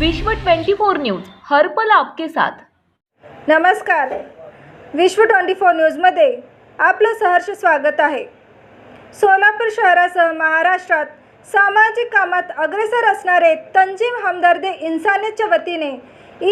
विश्व 24 न्यूज हर पल आपके साथ. नमस्कार. विश्व ट्वेंटी फोर न्यूजमध्ये आपलं सहर्ष स्वागत आहे. सोलापूर शहरासह महाराष्ट्रात सामाजिक कामात अग्रेसर असणारे तंजीम हमदर्दे इन्सानियतच्या वतीने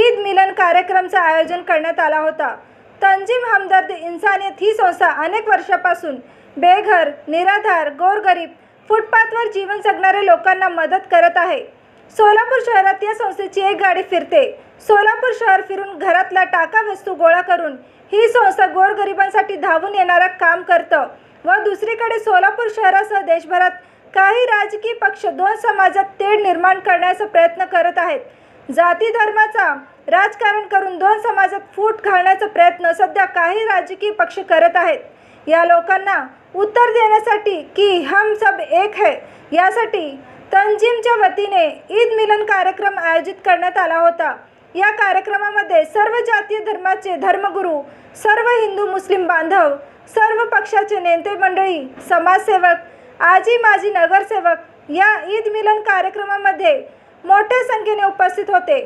ईद मिलन कार्यक्रमचं आयोजन करण्यात आला होता. तंजीम हमदर्द इन्सानियत ही संस्था अनेक वर्षापासून बेघर निराधार गोरगरीब फुटपाथवर जीवन जगणाऱ्या लोकांना मदत करत आहे. सोलापूर शहरात या संस्थेची एक गाडी फिरते. सोलापूर शहर फिरून घरातला टाका वस्तू गोळा करून ही संस्था गोरगरिबांसाठी धावून येणारं काम करतं व दुसरीकडे सोलापूर शहरासह देशभरात काही राजकीय पक्ष दोन समाजात तेढ निर्माण करण्याचा प्रयत्न करत आहेत. जाती धर्माचा राजकारण करून दोन समाजात फूट घालण्याचा प्रयत्न सध्या काही राजकीय पक्ष करत आहेत. या लोकांना उत्तर देण्यासाठी की हम सब एक है यासाठी तंजीमच्या वतीने ईद मिलन कार्यक्रम आयोजित करण्यात आला होता. या कार्यक्रमामध्ये सर्व जातीय धर्माचे धर्मगुरू सर्व हिंदू मुस्लिम बांधव सर्व पक्षाचे नेते मंडळी समाजसेवक आजी माजी नगरसेवक या ईद मिलन कार्यक्रमामध्ये मोठ्या संख्येने उपस्थित होते.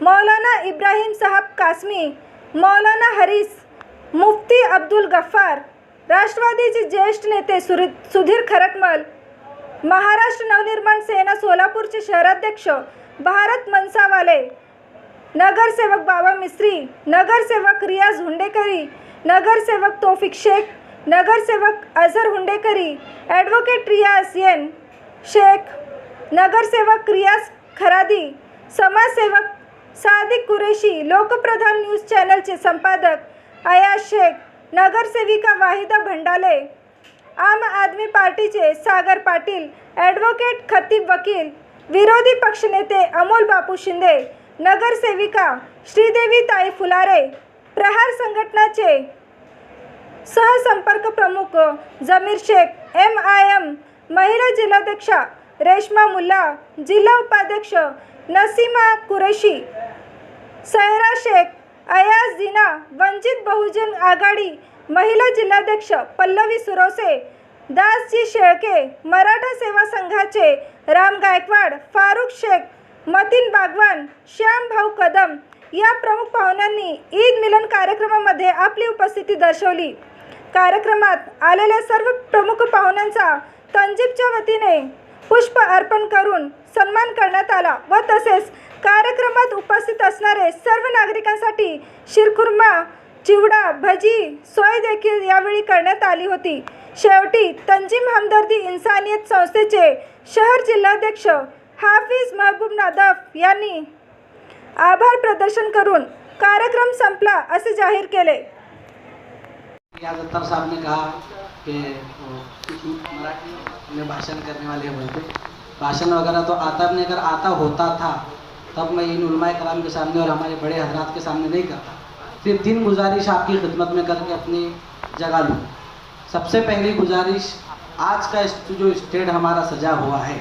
मौलाना इब्राहिम साहब कासमी मौलाना हरीस मुफ्ती अब्दुल गफ्फार राष्ट्रवादीचे ज्येष्ठ नेते सुरी सुधीर खरटमल महाराष्ट्र नवनिर्माण सेना सोलापूरचे शहराध्यक्ष भारत मनसावाले नगरसेवक बाबा मिस्त्री नगरसेवक रियाज हुंडेकरी नगरसेवक तोफिक शेख नगरसेवक अझर हुंडेकरी ॲडव्होकेट रियाज येन शेख नगरसेवक रियाज खरादी समाजसेवक सादिक कुरेशी लोकप्रधान न्यूज चॅनलचे संपादक अयाज शेख नगरसेविका वाहिदा भंडाले आम आदमी पार्टीचे सागर पाटील ॲडव्होकेट खतीब वकील विरोधी पक्षनेते अमोल बापू शिंदे नगरसेविका श्रीदेवी ताई फुलारे प्रहार संघटनाचे सहसंपर्क प्रमुख Zameer Shaikh M I M महिला जिल्हाध्यक्षा रेश्मा मुल्ला जिल्हा उपाध्यक्ष नसीमा कुरेशी सैरा शेख अयाज दिना वंचित बहुजन आघाडी महिला जिल्हाध्यक्ष पल्लवी सुरोसे दासजी शेळके मराठा सेवा संघाचे राम गायकवाड फारुख शेख मतीन बागवान श्याम भाऊ कदम या प्रमुख पाहुण्यांनी ईद मिलन कार्यक्रमामध्ये आपली उपस्थिती दर्शवली. कार्यक्रमात आलेल्या सर्व प्रमुख पाहुण्यांचा तंजीबच्या वतीने पुष्प अर्पण करून सन्मान करण्यात आला व तसेच कार्यक्रमात उपस्थित असणारे सर्व नागरिकांसाठी शिरखुर्मा चिवडा भजी सोय देखील यावेळी करण्यात आली होती. शेवटी तंजीम हमदर्दी इन्सानियत संस्थेचे शहर जिल्हाध्यक्ष हाफिज महबूब नादफ यांनी आभार प्रदर्शन करून कार्यक्रम संपला असे जाहीर केले. याद अख्तर साहब ने कहा कि मराठी में भाषण करने वाले हैं बोलते. भाषण वगैरह तो आता नहीं अगर आता होता था तब मैं इन उलमाए कराम के सामने और हमारे बड़े हजरात के सामने नहीं करता. सिर्फ़ तीन गुजारिश आपकी खिदमत में करके अपनी जगह लूँ। सबसे पहली गुजारिश, आज का जो स्टेट हमारा सजा हुआ है,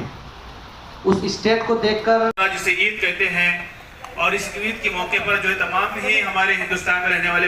उस स्टेट को देखकर जिसे ईद कहते हैं, और इस ईद के मौके पर जो है तमाम ही हमारे हिंदुस्तान में रहने वाले